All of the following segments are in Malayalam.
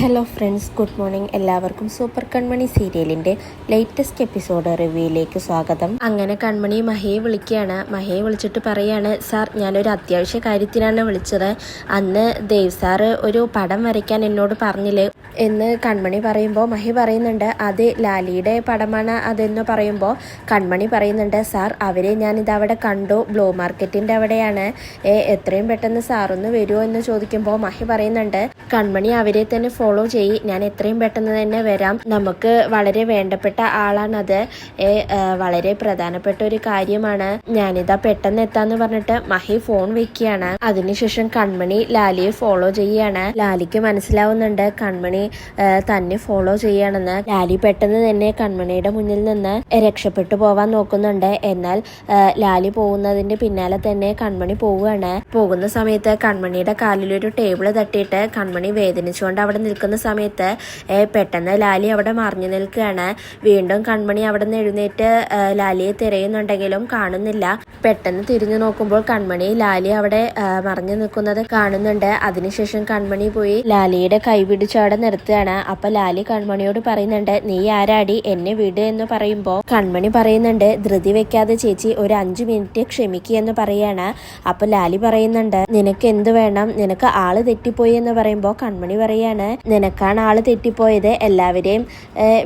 ഹലോ ഫ്രണ്ട്സ് ഗുഡ് മോർണിംഗ് എല്ലാവർക്കും സൂപ്പർ കൺമണി സീരിയലിന്റെ ലേറ്റസ്റ്റ് എപ്പിസോഡ് റിവ്യൂയിലേക്ക് സ്വാഗതം. അങ്ങനെ കൺമണി മഹയെ വിളിക്കുകയാണ്. മഹയെ വിളിച്ചിട്ട് പറയാണ് സാർ ഞാനൊരു അത്യാവശ്യ കാര്യത്തിനാണ് വിളിച്ചത്. അന്ന് ദേവ് സാറ് ഒരു പടം വരയ്ക്കാൻ എന്നോട് പറഞ്ഞില്ലേ? എന്ന് കൺമണി പറയുമ്പോൾ മഹി പറയുന്നുണ്ട് അത് ലാലിയുടെ പടമാണ് അതെന്ന് പറയുമ്പോൾ കൺമണി പറയുന്നുണ്ട് സാർ അവരെ ഞാനിത് അവിടെ കണ്ടു. ബ്ലൂ മാർക്കറ്റിന്റെ അവിടെയാണ്. ഏ എത്രയും പെട്ടെന്ന് സാറൊന്ന് വരുമോ എന്ന് ചോദിക്കുമ്പോൾ മഹി പറയുന്നുണ്ട് കൺമണി അവരെ തന്നെ ഫോളോ ചെയ്യ്. ഞാൻ എത്രയും പെട്ടെന്ന് തന്നെ വരാം. നമുക്ക് വളരെ വേണ്ടപ്പെട്ട ആളാണത്. ഏ വളരെ പ്രധാനപ്പെട്ട ഒരു കാര്യമാണ്. ഞാനിതാ പെട്ടെന്ന് എത്താന്ന് പറഞ്ഞിട്ട് മഹി ഫോൺ വെക്കുകയാണ്. അതിനുശേഷം കൺമണി ലാലിയെ ഫോളോ ചെയ്യുകയാണ് ലാലിക്ക് മനസ്സിലാവുന്നുണ്ട് കൺമണി തന്നെ ഫോളോ ചെയ്യണമെന്ന്. ലാലി പെട്ടെന്ന് തന്നെ കൺമണിയുടെ മുന്നിൽ നിന്ന് രക്ഷപ്പെട്ടു പോവാൻ നോക്കുന്നുണ്ട്. എന്നാൽ ലാലി പോകുന്നതിന്റെ പിന്നാലെ തന്നെ കൺമണി പോവുകയാണ്. പോകുന്ന സമയത്ത് കൺമണിയുടെ കാലിലൊരു ടേബിൾ തട്ടിയിട്ട് കൺമണി വേദനിച്ചുകൊണ്ട് അവിടെ നിൽക്കുന്ന സമയത്ത് പെട്ടെന്ന് ലാലി അവിടെ മറിഞ്ഞു നിൽക്കുകയാണ്. വീണ്ടും കൺമണി അവിടെ നിന്ന് എഴുന്നേറ്റ് ലാലിയെ തിരയുന്നുണ്ടെങ്കിലും കാണുന്നില്ല. പെട്ടെന്ന് തിരിഞ്ഞു നോക്കുമ്പോൾ കൺമണി ലാലി അവിടെ മറിഞ്ഞു നിൽക്കുന്നത് കാണുന്നുണ്ട്. അതിനുശേഷം കൺമണി പോയി ലാലിയുടെ കൈ പിടിച്ച് അവിടെ നിർത്തുകയാണ്. അപ്പൊ ലാലി കൺമണിയോട് പറയുന്നുണ്ട് നീ ആരാടി? എന്നെ വിട് എന്ന് പറയുമ്പോൾ കൺമണി പറയുന്നുണ്ട് ധൃതി വെക്കാതെ ചേച്ചി ഒരു അഞ്ചു മിനിറ്റ് ക്ഷമിക്കുക എന്ന് പറയാണ്. അപ്പൊ ലാലി പറയുന്നുണ്ട് നിനക്ക് എന്ത് വേണം? നിനക്ക് ആൾ തെറ്റിപ്പോയി എന്ന് പറയുമ്പോൾ കൺമണി പറയാണ് നിനക്കാണ് ആൾ തെറ്റിപ്പോയത്. എല്ലാവരെയും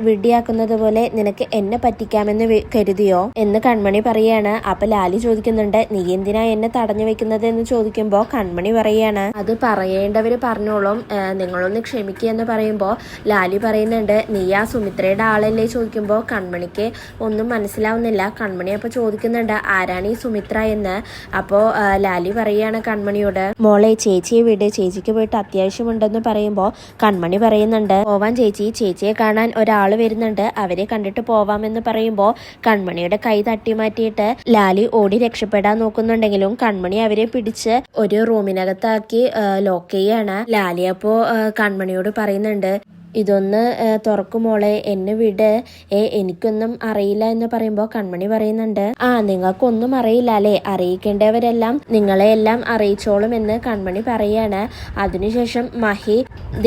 വിഡിയാക്കുന്നത് പോലെ നിനക്ക് എന്നെ പറ്റിക്കാമെന്ന് കരുതിയോ? എന്ന് കൺമണി പറയാണ്. അപ്പൊ ലാലി ചോദിക്കുന്നുണ്ട് നീ എന്തിനാ എന്നെ തടഞ്ഞു വെക്കുന്നത്? എന്ന് ചോദിക്കുമ്പോൾ കൺമണി പറയാണ് അത് പറയേണ്ടവര് പറഞ്ഞോളും. നിങ്ങളൊന്ന് ക്ഷമിക്കുക എന്ന് പറയുമ്പോൾ ലാലി പറയുന്നുണ്ട് നീ ആ സുമിത്രയുടെ ആളല്ലേ? ചോദിക്കുമ്പോൾ കൺമണിക്ക് ഒന്നും മനസ്സിലാവുന്നില്ല. കൺമണി അപ്പോൾ ചോദിക്കുന്നുണ്ട് ആരാണ് ഈ സുമിത്ര എന്ന്? അപ്പോൾ ലാലി പറയുകയാണ് കൺമണിയോട് മോളെ ചേച്ചിയെ വിട്. ചേച്ചിക്ക് പോയിട്ട് അത്യാവശ്യമുണ്ടെന്ന് പറയുമ്പോൾ കൺമണി പറയുന്നുണ്ട് പോവാൻ ചേച്ചി. ചേച്ചിയെ കാണാൻ ഒരാൾ വരുന്നുണ്ട്. അവരെ കണ്ടിട്ട് പോവാമെന്ന് പറയുമ്പോൾ കൺമണിയുടെ കൈ തട്ടി മാറ്റിയിട്ട് ലാലി ഓടി രക്ഷപ്പെടാൻ നോക്കുന്നുണ്ടെങ്കിലും കൺമണി അവരെ പിടിച്ച് ഒരു റൂമിനകത്താക്കി ലോക്ക് ചെയ്യാണ്. ലാലി അപ്പോ കൺമണിയോട് കൺമണിയോട് പറയുന്നുണ്ട് ഇതൊന്ന് തുറക്കുമോളെ എന്നെ വിട്. ഏ എനിക്കൊന്നും അറിയില്ല എന്ന് പറയുമ്പോൾ കൺമണി പറയുന്നുണ്ട്. ആ നിങ്ങൾക്കൊന്നും അറിയില്ല അല്ലേ? അറിയിക്കേണ്ടവരെല്ലാം നിങ്ങളെ എല്ലാം അറിയിച്ചോളും എന്ന് കൺമണി പറയാണ്. അതിനുശേഷം മഹി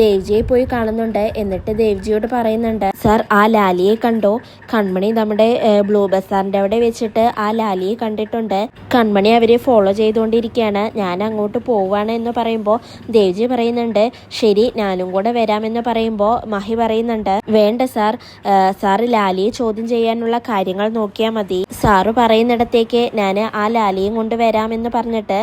ദേവ്ജിയെ പോയി കാണുന്നുണ്ട്. എന്നിട്ട് ദേവ്ജിയോട് പറയുന്നുണ്ട് സർ ആ ലാലിയെ കണ്ടോ? കൺമണി നമ്മുടെ ബ്ലൂ ബസാറിന്റെ അവിടെ വെച്ചിട്ട് ആ ലാലിയെ കണ്ടിട്ടുണ്ട്. കൺമണി അവരെ ഫോളോ ചെയ്തുകൊണ്ടിരിക്കുകയാണ്. ഞാൻ അങ്ങോട്ട് പോവാണ് എന്ന് പറയുമ്പോൾ ദേവ്ജി പറയുന്നുണ്ട് ശരി ഞാനും കൂടെ വരാമെന്ന് പറയുമ്പോൾ മഹി പറയുന്നുണ്ട് വേണ്ട സാർ. സാർ ലാലിയെ ചോദ്യം ചെയ്യാനുള്ള കാര്യങ്ങൾ നോക്കിയാൽ മതി. സാറ് പറയുന്നിടത്തേക്ക് ഞാൻ ആ ലാലിയും കൊണ്ട് വരാമെന്ന് പറഞ്ഞിട്ട്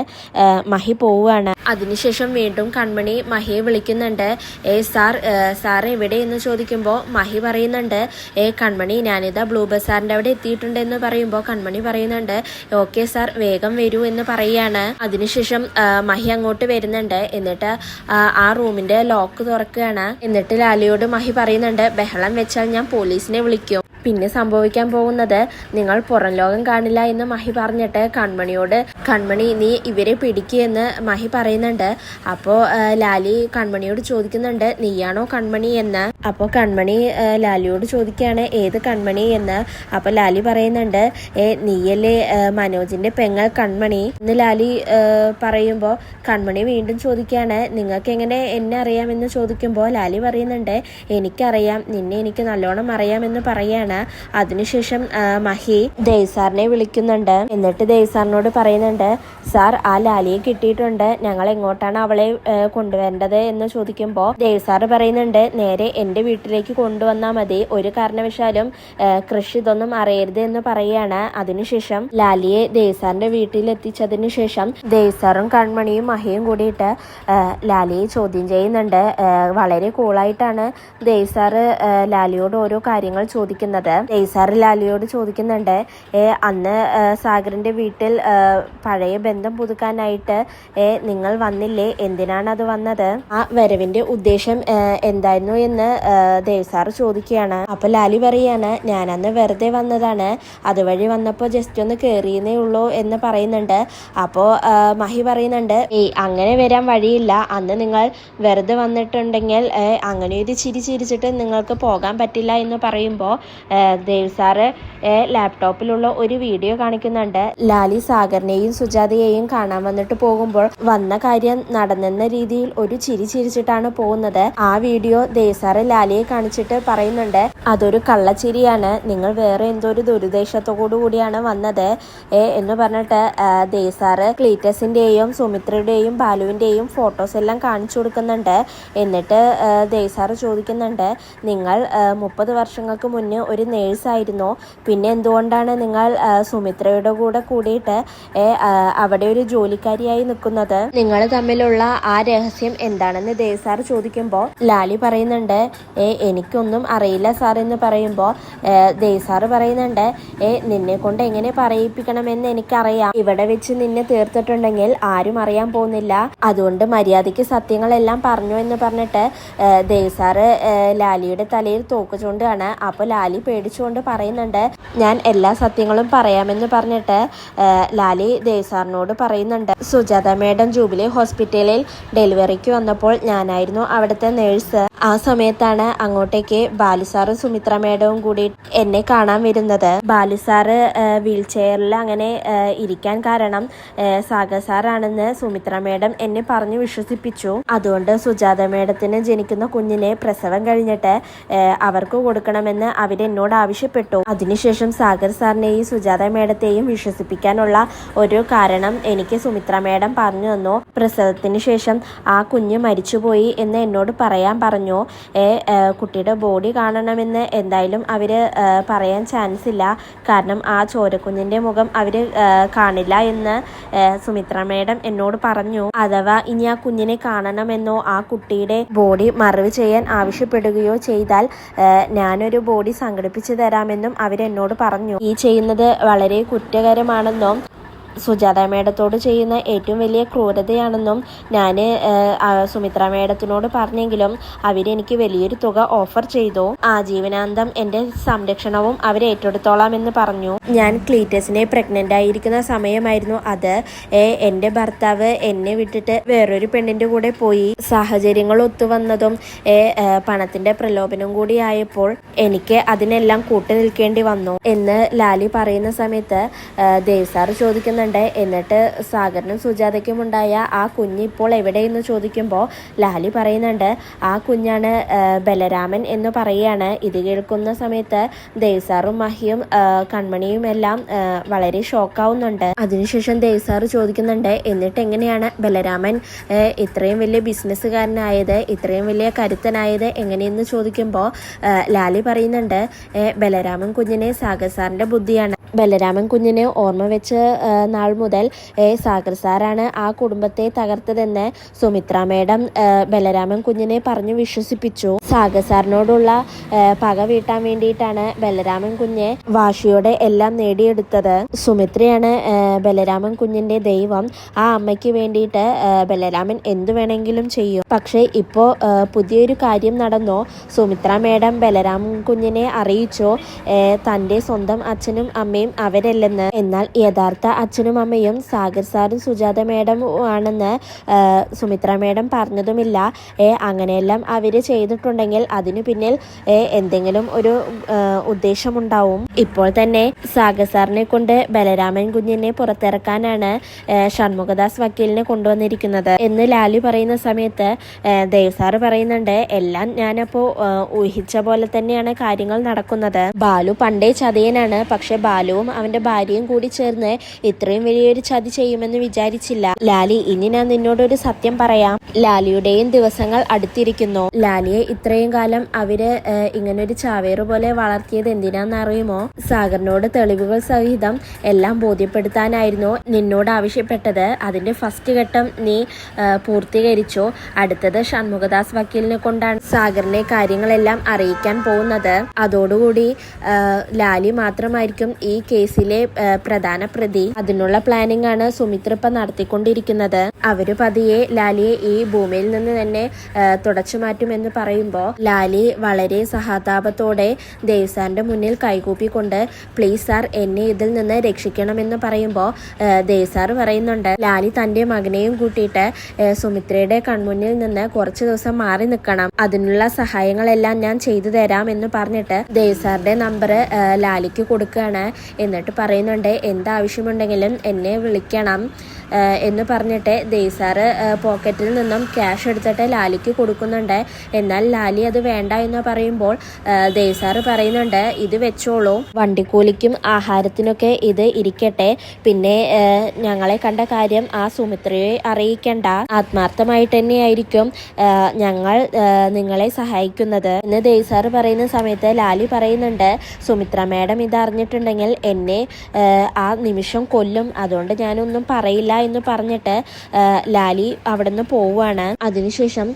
മഹി പോവുകയാണ്. അതിനുശേഷം വീണ്ടും കൺമണി മഹിയെ വിളിക്കുന്നുണ്ട് ഏ സാർ സാർ എവിടെ എന്ന് ചോദിക്കുമ്പോൾ മഹി പറയുന്നുണ്ട് ഏ കൺമണി ഞാനിതാ ബ്ലൂ ബസാറിന്റെ അവിടെ എത്തിയിട്ടുണ്ട് എന്ന് പറയുമ്പോൾ കൺമണി പറയുന്നുണ്ട് ഓക്കെ സാർ വേഗം വരൂ എന്ന് പറയാണ്. അതിനുശേഷം മഹി അങ്ങോട്ട് വരുന്നുണ്ട്. എന്നിട്ട് ആ, റൂമിന്റെ ലോക്ക് തുറക്കുകയാണ്. എന്നിട്ട് ലാലിയോട് മഹി പറയുന്നുണ്ട് ബഹളം വെച്ചാൽ ഞാൻ പോലീസിനെ വിളിക്കും. പിന്നെ സംഭവിക്കാൻ പോകുന്നത് നിങ്ങൾ പുറം ലോകം കാണില്ല എന്ന് മഹി പറഞ്ഞിട്ട് കൺമണിയോട് കൺമണി നീ ഇവരെ പിടിക്കുകയെന്ന് മഹി പറയുന്നുണ്ട്. അപ്പോ ലാലി കൺമണിയോട് ചോദിക്കുന്നുണ്ട് നീയാണോ കൺമണി എന്ന്. അപ്പോൾ കൺമണി ലാലിയോട് ചോദിക്കുകയാണ് ഏത് കൺമണി എന്ന്. അപ്പോൾ ലാലി പറയുന്നുണ്ട് ഏ നീയല്ലേ മനോജിന്റെ പെങ്ങൾ കൺമണി? എന്ന് ലാലി പറയുമ്പോൾ കൺമണി വീണ്ടും ചോദിക്കുകയാണ് നിങ്ങൾക്ക് എങ്ങനെ എന്നെ അറിയാമെന്ന് ചോദിക്കുമ്പോൾ ലാലി പറയുന്നുണ്ട് എനിക്കറിയാം. നിന്നെ എനിക്ക് നല്ലോണം അറിയാമെന്ന് പറയാണ് അതിനുശേഷം മഹി ദയസാറിനെ വിളിക്കുന്നുണ്ട്. എന്നിട്ട് ദയസാറിനോട് പറയുന്നുണ്ട് സാർ ആ ലാലിയെ കിട്ടിയിട്ടുണ്ട്. ഞങ്ങൾ എങ്ങോട്ടാണ് അവളെ കൊണ്ടുവരേണ്ടത്? എന്ന് ചോദിക്കുമ്പോൾ ദേവ് പറയുന്നുണ്ട് നേരെ എന്റെ വീട്ടിലേക്ക് കൊണ്ടുവന്നാൽ മതി. ഒരു കാരണവശാലും കൃഷി ഇതൊന്നും അറിയരുത് എന്ന് പറയാണ്. അതിനുശേഷം ലാലിയെ ദേവസാറിന്റെ വീട്ടിലെത്തിച്ചതിന് ശേഷം ദേവസാറും കൺമണിയും മഹിയും കൂടിയിട്ട് ലാലിയെ ചോദ്യം ചെയ്യുന്നുണ്ട്. വളരെ കൂളായിട്ടാണ് ദേവസാറ് ലാലിയോട് ഓരോ കാര്യങ്ങൾ ചോദിക്കുന്നത്. ദേവ് നെയ്സാർ ലാലിയോട് ചോദിക്കുന്നുണ്ട് അന്ന് സാഗറിന്റെ വീട്ടിൽ പഴയ ബന്ധം പുതുക്കാനായിട്ട് നിങ്ങൾ വന്നില്ലേ? എന്തിനാണ് അത് വന്നത്? ആ വരവിന്റെ ഉദ്ദേശം എന്തായിരുന്നു എന്ന് ദേവ് സാർ ചോദിക്കുകയാണ്. അപ്പൊ ലാലി പറയാണ് ഞാൻ അന്ന് വെറുതെ വന്നതാണ്. അതുവഴി വന്നപ്പോൾ ജസ്റ്റ് ഒന്ന് കേറിയെന്നേ ഉള്ളൂ എന്ന് പറയുന്നുണ്ട്. അപ്പോൾ മഹി പറയുന്നുണ്ട് ഏയ് അങ്ങനെ വരാൻ വഴിയില്ല. അന്ന് നിങ്ങൾ വെറുതെ വന്നിട്ടുണ്ടെങ്കിൽ അങ്ങനെ ഒരു ചിരി ചിരിച്ചിട്ട് നിങ്ങൾക്ക് പോകാൻ പറ്റില്ല എന്ന് പറയുമ്പോൾ ദേവ് സാറ് ഏ, ലാപ്ടോപ്പിലുള്ള ഒരു വീഡിയോ കാണിക്കുന്നുണ്ട്. ലാലി സാഗറിനെയും സുജാതയെയും കാണാൻ വന്നിട്ട് പോകുമ്പോൾ വന്ന കാര്യം നടന്നെന്ന രീതിയിൽ ഒരു ചിരി ചിരിച്ചിട്ടാണ് പോകുന്നത്. ആ വീഡിയോ ദേസാറ് ലാലിയെ കാണിച്ചിട്ട് പറയുന്നുണ്ട് അതൊരു കള്ളച്ചിരിയാണ്. നിങ്ങൾ വേറെ എന്തോ ഒരു ദുരുദ്ദേശത്തോടു കൂടിയാണ് വന്നത്. ഏ, എന്ന് പറഞ്ഞിട്ട് ദേസാറ് ക്ലീറ്റസിന്റെയും സുമിത്രയുടെയും ബാലുവിന്റെയും ഫോട്ടോസ് എല്ലാം കാണിച്ചു കൊടുക്കുന്നുണ്ട്. എന്നിട്ട് ദേസാറ് ചോദിക്കുന്നുണ്ട് നിങ്ങൾ മുപ്പത് വർഷങ്ങൾക്ക് മുന്നേ ഒരു നേഴ്സായിരുന്നോ പിന്നെ എന്തുകൊണ്ടാണ് നിങ്ങൾ സുമിത്രയുടെ കൂടെ കൂടിയിട്ട് അവിടെ ഒരു ജോലിക്കാരിയായി നിൽക്കുന്നത്? നിങ്ങൾ തമ്മിലുള്ള ആ രഹസ്യം എന്താണെന്ന് ദേവ് സാർ ചോദിക്കുമ്പോൾ ലാലി പറയുന്നുണ്ട് ഏ എനിക്കൊന്നും അറിയില്ല സാർ എന്ന് പറയുമ്പോൾ ദേവ് സാർ പറയുന്നുണ്ട് ഏ നിന്നെ കൊണ്ട് എങ്ങനെ പറയിപ്പിക്കണമെന്ന് എനിക്കറിയാം. ഇവിടെ വെച്ച് നിന്നെ തീർത്തിട്ടുണ്ടെങ്കിൽ ആരും അറിയാൻ പോകുന്നില്ല. അതുകൊണ്ട് മര്യാദയ്ക്ക് സത്യങ്ങളെല്ലാം പറഞ്ഞു എന്ന് പറഞ്ഞിട്ട് ദേവ് സാറ് ലാലിയുടെ തലയിൽ തോക്ക് ചൂണ്ടാണ് അപ്പോൾ ലാലി പേടിച്ചുകൊണ്ട് പറയുന്നുണ്ട് ഞാൻ എല്ലാ സത്യങ്ങളും പറയാമെന്ന് പറഞ്ഞിട്ട് ലാലി ദേവ്സാറിനോട് പറയുന്നുണ്ട്. സുജാത മേഡം ജൂബിലി ഹോസ്പിറ്റലിൽ ഡെലിവറിക്ക് വന്നപ്പോൾ ഞാനായിരുന്നു അവിടുത്തെ നേഴ്സ്. ആ സമയത്താണ് അങ്ങോട്ടേക്ക് ബാലുസാറും സുമിത്ര മേഡവും കൂടി എന്നെ കാണാൻ വരുന്നത്. ബാലുസാറ് വീൽ ചെയറിൽ അങ്ങനെ ഇരിക്കാൻ കാരണം സാഗർ സാറാണെന്ന് സുമിത്ര മേഡം എന്നെ പറഞ്ഞു വിശ്വസിപ്പിച്ചു. അതുകൊണ്ട് സുജാത മേഡത്തിന് ജനിക്കുന്ന കുഞ്ഞിനെ പ്രസവം കഴിഞ്ഞിട്ട് അവർക്ക് കൊടുക്കണമെന്ന് അവരെന്നോട് ആവശ്യപ്പെട്ടു. അതിനുശേഷം സാഗർ സാറിനെയും സുജാത മേഡത്തെയും വിശ്വസിപ്പിക്കാനുള്ള ഒരു കാരണം എനിക്ക് സുമിത്ര മേഡം പറഞ്ഞു തന്നു. പ്രസവത്തിന് ശേഷം ആ കുഞ്ഞ് മരിച്ചുപോയി എന്ന് എന്നോട് പറയാൻ പറഞ്ഞു. ഏ, കുട്ടിയുടെ ബോഡി കാണണമെന്ന് എന്തായാലും അവർ പറയാൻ ചാൻസ് ഇല്ല. കാരണം ആ ചോരക്കുഞ്ഞിന്റെ മുഖം അവർ കാണില്ല എന്ന് സുമിത്ര മേഡം എന്നോട് പറഞ്ഞു. അഥവാ ഇനി ആ കുഞ്ഞിനെ കാണണമെന്നോ ആ കുട്ടിയുടെ ബോഡി മറവ് ചെയ്യാൻ ആവശ്യപ്പെടുകയോ ചെയ്താൽ ഞാനൊരു ബോഡി സംഘടിപ്പിച്ചു തരാമെന്നും അവരെന്നോട് പറഞ്ഞു. ഈ ചെയ്യുന്നത് വളരെ കുറ്റകരമാണെന്നും സുജാത മേഡത്തോട് ചെയ്യുന്ന ഏറ്റവും വലിയ ക്രൂരതയാണെന്നും ഞാൻ സുമിത്ര മേഡത്തിനോട് പറഞ്ഞെങ്കിലും അവരെനിക്ക് വലിയൊരു തുക ഓഫർ ചെയ്തു. ആജീവനാന്തം എന്റെ സംരക്ഷണവും അവർ ഏറ്റെടുത്തോളാമെന്ന് പറഞ്ഞു. ഞാൻ ക്ലീറ്റസിനെ പ്രഗ്നന്റ് ആയിരിക്കുന്ന സമയമായിരുന്നു അത്. എന്റെ ഭർത്താവ് എന്നെ വിട്ടിട്ട് വേറൊരു പെണ്ണിന്റെ കൂടെ പോയി. സാഹചര്യങ്ങൾ ഒത്തുവന്നതും പണത്തിന്റെ പ്രലോഭനം കൂടി ആയപ്പോൾ എനിക്ക് അതിനെല്ലാം കൂട്ടു നിൽക്കേണ്ടി വന്നു. എന്ന് ലാലി പറയുന്ന സമയത്ത് ദേവ് സാർ ചോദിക്കുന്നുണ്ട് എന്നിട്ട് സാഗറിനും സുജാതയ്ക്കും ഉണ്ടായ ആ കുഞ്ഞ് ഇപ്പോൾ എവിടെയെന്ന് ചോദിക്കുമ്പോൾ ലാലി പറയുന്നുണ്ട് ആ കുഞ്ഞാണ് ബലരാമൻ എന്ന് പറയുകയാണ്. ഇത് കേൾക്കുന്ന സമയത്ത് ദേവ്സാറും മഹിയും കൺമണിയും എല്ലാം വളരെ ഷോക്കാവുന്നുണ്ട്. അതിനുശേഷം ദേവ്സാറ് ചോദിക്കുന്നുണ്ട് എന്നിട്ട് എങ്ങനെയാണ് ബലരാമൻ ഇത്രയും വലിയ ബിസിനസ്സുകാരനായത് ഇത്രയും വലിയ കരുത്തനായത് എങ്ങനെയെന്ന് ചോദിക്കുമ്പോൾ ലാലി പറയുന്നുണ്ട് ബലരാമൻ കുഞ്ഞിനെ സാഗർ സാറിന്റെ ബുദ്ധിയാണ്. ബലരാമൻ കുഞ്ഞിനെ ഓർമ്മ വെച്ച് നാൾ മുതൽ എ സാഗർ സാറാണ് ആ കുടുംബത്തെ തകർത്തതെന്ന് സുമിത്ര മേഡം ബലരാമൻ കുഞ്ഞിനെ പറഞ്ഞു വിശ്വസിപ്പിച്ചു. സാഗർ സാറിനോടുള്ള പക വീട്ടാൻ വേണ്ടിയിട്ടാണ് ബലരാമൻ കുഞ്ഞെ വാശിയോടെ എല്ലാം നേടിയെടുത്തത്. സുമിത്രയാണ് ബലരാമൻ കുഞ്ഞിന്റെ ദൈവം. ആ അമ്മയ്ക്ക് വേണ്ടിയിട്ട് ബലരാമൻ എന്തു വേണമെങ്കിലും ചെയ്യും. പക്ഷേ ഇപ്പോ പുതിയൊരു കാര്യം നടന്നോ? സുമിത്ര മേഡം ബലരാമൻ കുഞ്ഞിനെ അറിയിച്ചോ. തന്റെ സ്വന്തം അച്ഛനും അമ്മയും അവരല്ലെന്ന്. എന്നാൽ യഥാർത്ഥ അച്ഛനും അമ്മയും സാഗർ സാറും സുജാത മേഡം ആണെന്ന് സുമിത്ര മേഡം പറഞ്ഞതുമില്ല. അങ്ങനെയെല്ലാം അവർ ചെയ്തിട്ടുണ്ടെങ്കിൽ അതിനു പിന്നിൽ എന്തെങ്കിലും ഒരു ഉദ്ദേശമുണ്ടാവും. ഇപ്പോൾ തന്നെ സാഗർ സാറിനെ കൊണ്ട് ബലരാമൻ കുഞ്ഞിനെ പുറത്തിറക്കാനാണ് ഷൺമുഖദാസ് വക്കീലിനെ കൊണ്ടുവന്നിരിക്കുന്നത്. എന്ന് ലാലു പറയുന്ന സമയത്ത് ദേവ് സാറ് പറയുന്നുണ്ട് എല്ലാം ഞാനപ്പോ ഏ, ഊഹിച്ച പോലെ തന്നെയാണ് കാര്യങ്ങൾ നടക്കുന്നത്. ബാലു പണ്ടേ ചതയനാണ് പക്ഷെ ബാലുവും അവന്റെ ഭാര്യയും കൂടി ചേർന്ന് ഇത്രയും വലിയൊരു ചതി ചെയ്യുമെന്ന് വിചാരിച്ചില്ല. ലാലി ഇനി ഞാൻ നിന്നോടൊരു സത്യം പറയാം. ലാലിയുടെയും ദിവസങ്ങൾ അടുത്തിരിക്കുന്നു. ലാലിയെ ഇത്രയും കാലം അവർ ഇങ്ങനെ ഇങ്ങനൊരു ചാവേറ് പോലെ വളർത്തിയത് എന്തിനാന്ന് അറിയുമോ സാഗറിനോട് തെളിവുകൾ സഹിതം എല്ലാം ബോധ്യപ്പെടുത്താനായിരുന്നു നിന്നോട് ആവശ്യപ്പെട്ടത്. അതിന്റെ ഫസ്റ്റ് ഘട്ടം നീ പൂർത്തീകരിച്ചു? അടുത്തത് ഷൺമുഖദാസ് വക്കീലിനെ കൊണ്ടാണ് സാഗറിനെ കാര്യങ്ങളെല്ലാം അറിയിക്കാൻ പോകുന്നത്. അതോടുകൂടി ലാലി മാത്രമായിരിക്കും ഈ ഈ കേസിലെ പ്രധാന പ്രതി. അതിനുള്ള പ്ലാനിംഗ് ആണ് സുമിത്ര ഇപ്പൊ നടത്തിക്കൊണ്ടിരിക്കുന്നത്. അവർ പതിയെ ലാലിയെ ഈ ഭൂമിയിൽ നിന്ന് തന്നെ തുടച്ചു മാറ്റുമെന്ന് പറയുമ്പോൾ ലാലി വളരെ സഹതാപത്തോടെ ദേവസാന്റെ മുന്നിൽ കൈകൂപ്പിക്കൊണ്ട് പ്ലീസ് സാർ എന്നെ ഇതിൽ നിന്ന് രക്ഷിക്കണമെന്ന് പറയുമ്പോൾ ദേവസാർ പറയുന്നുണ്ട്. ലാലി തന്റെ മകനെയും കൂട്ടിയിട്ട് സുമിത്രയുടെ കൺമുന്നിൽ നിന്ന് കുറച്ച് ദിവസം മാറി നിൽക്കണം അതിനുള്ള സഹായങ്ങളെല്ലാം ഞാൻ ചെയ്തു തരാം എന്ന് പറഞ്ഞിട്ട് ദേവസാറിന്റെ നമ്പർ ലാലിക്ക് കൊടുക്കുകയാണ് എന്നിട്ട് പറയുന്നുണ്ട് എന്താവശ്യമുണ്ടെങ്കിലും എന്നെ വിളിക്കണം. എന്ന് പറഞ്ഞിട്ട് ദേസാറ് പോക്കറ്റിൽ നിന്നും ക്യാഷ് എടുത്തിട്ട് ലാലിക്ക് കൊടുക്കുന്നുണ്ട്. എന്നാൽ ലാലി അത് വേണ്ട എന്ന് പറയുമ്പോൾ ദേസാറ് പറയുന്നുണ്ട് ഇത് വെച്ചോളൂ. വണ്ടിക്കൂലിക്കും ആഹാരത്തിനൊക്കെ ഇത് ഇരിക്കട്ടെ. പിന്നെ ഞങ്ങളെ കണ്ട കാര്യം ആ സുമിത്രയെ അറിയിക്കേണ്ട. ആത്മാർത്ഥമായിട്ട് തന്നെയായിരിക്കും ഞങ്ങൾ നിങ്ങളെ സഹായിക്കുന്നത്. എന്ന് ദേസാറ് പറയുന്ന സമയത്ത് ലാലി പറയുന്നുണ്ട് സുമിത്ര മാഡം ഇത് അറിഞ്ഞിട്ടുണ്ടെങ്കിൽ എന്നെ ആ, നിമിഷം കൊല്ലും. അതുകൊണ്ട് ഞാനൊന്നും പറയില്ല എന്ന് പറഞ്ഞിട്ട് ലാലി അവിടെ നിന്ന് പോവുകയാണ്. അതിനുശേഷം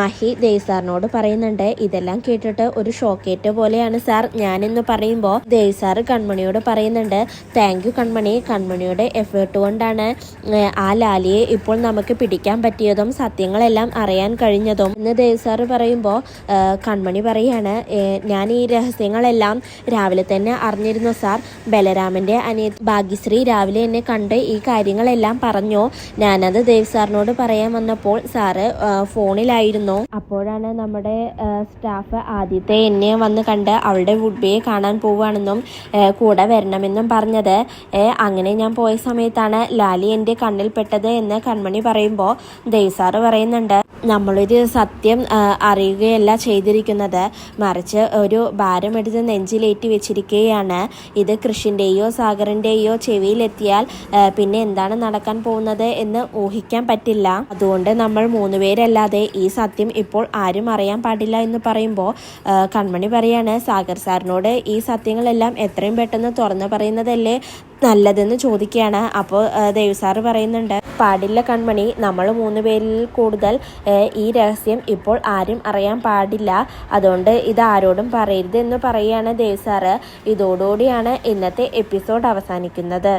മഹി ദേസാറിനോട് പറയുന്നുണ്ട് ഇതെല്ലാം കേട്ടിട്ട് ഒരു ഷോക്കേറ്റ് പോലെയാണ് സാർ. ഞാനെന്ന് പറയുമ്പോൾ ദേസാറ് കൺമണിയോട് പറയുന്നുണ്ട് താങ്ക് യു കൺമണി. കൺമണിയുടെ എഫേർട്ട് കൊണ്ടാണ് ആ, ലാലിയെ ഇപ്പോൾ നമുക്ക് പിടിക്കാൻ പറ്റിയതും സത്യങ്ങളെല്ലാം അറിയാൻ കഴിഞ്ഞതും. എന്ന് ദേസാറ് പറയുമ്പോൾ കൺമണി പറയാണ് ഞാൻ ഈ രഹസ്യങ്ങളെല്ലാം രാവിലെ തന്നെ അറിഞ്ഞിരുന്നു സാർ. ബലരാമന്റെ അനിയ ഭാഗ്യശ്രീ രാവിലെ എന്നെ കണ്ട് ഈ കാര്യങ്ങളെല്ലാം പറഞ്ഞു? ഞാനത് ദേവ് സാറിനോട് പറയാൻ വന്നപ്പോൾ സാറ് ഫോണിലായിരുന്നു. അപ്പോഴാണ് നമ്മുടെ സ്റ്റാഫ് ആദ്യത്തെ എന്നെ വന്ന് കണ്ട് അവളുടെ വുഡ്ബിയെ കാണാൻ പോവുകയാണെന്നും കൂടെ വരണമെന്നും പറഞ്ഞത്. അങ്ങനെ ഞാൻ പോയ സമയത്താണ് ലാലി എന്റെ കണ്ണിൽ പെട്ടത് എന്ന് കൺമണി പറയുമ്പോൾ ദേവ് സാറ് പറയുന്നുണ്ട്. നമ്മളൊരു സത്യം അറിയുകയല്ല ചെയ്തിരിക്കുന്നത്. മറിച്ച് ഒരു ഭാരമെടുത്ത് നെഞ്ചിലേറ്റി വെച്ചിരിക്കുകയാണ്. ഇത് കൃഷിന്റെയോ സാഗറിന്റെയോ ചെവിയിലെത്തിയാൽ പിന്നെ എന്താണ് നടക്കാൻ പോകുന്നത് എന്ന് ഊഹിക്കാൻ പറ്റില്ല. അതുകൊണ്ട് നമ്മൾ മൂന്ന് പേരല്ലാതെ ഈ സത്യം ഇപ്പോൾ ആരും അറിയാൻ പാടില്ല എന്ന് പറയുമ്പോൾ കൺമണി പറയാണ് സാഗർ സാറിനോട് ഈ സത്യങ്ങളെല്ലാം എത്രയും പെട്ടെന്ന് തുറന്നു പറയുന്നതല്ലേ? നല്ലതെന്ന് ചോദിക്കുകയാണ്. അപ്പോൾ ദേവസാറ് പറയുന്നുണ്ട് പാടില്ല കൺമണി നമ്മൾ മൂന്ന് പേരിൽ കൂടുതൽ ഈ രഹസ്യം ഇപ്പോൾ ആരും അറിയാൻ പാടില്ല. അതുകൊണ്ട് ഇത് ആരോടും പറയരുത് എന്ന് പറയുകയാണ് ദേവസാറ് ഇതോടുകൂടിയാണ് ഇന്നത്തെ എപ്പിസോഡ് അവസാനിക്കുന്നത്.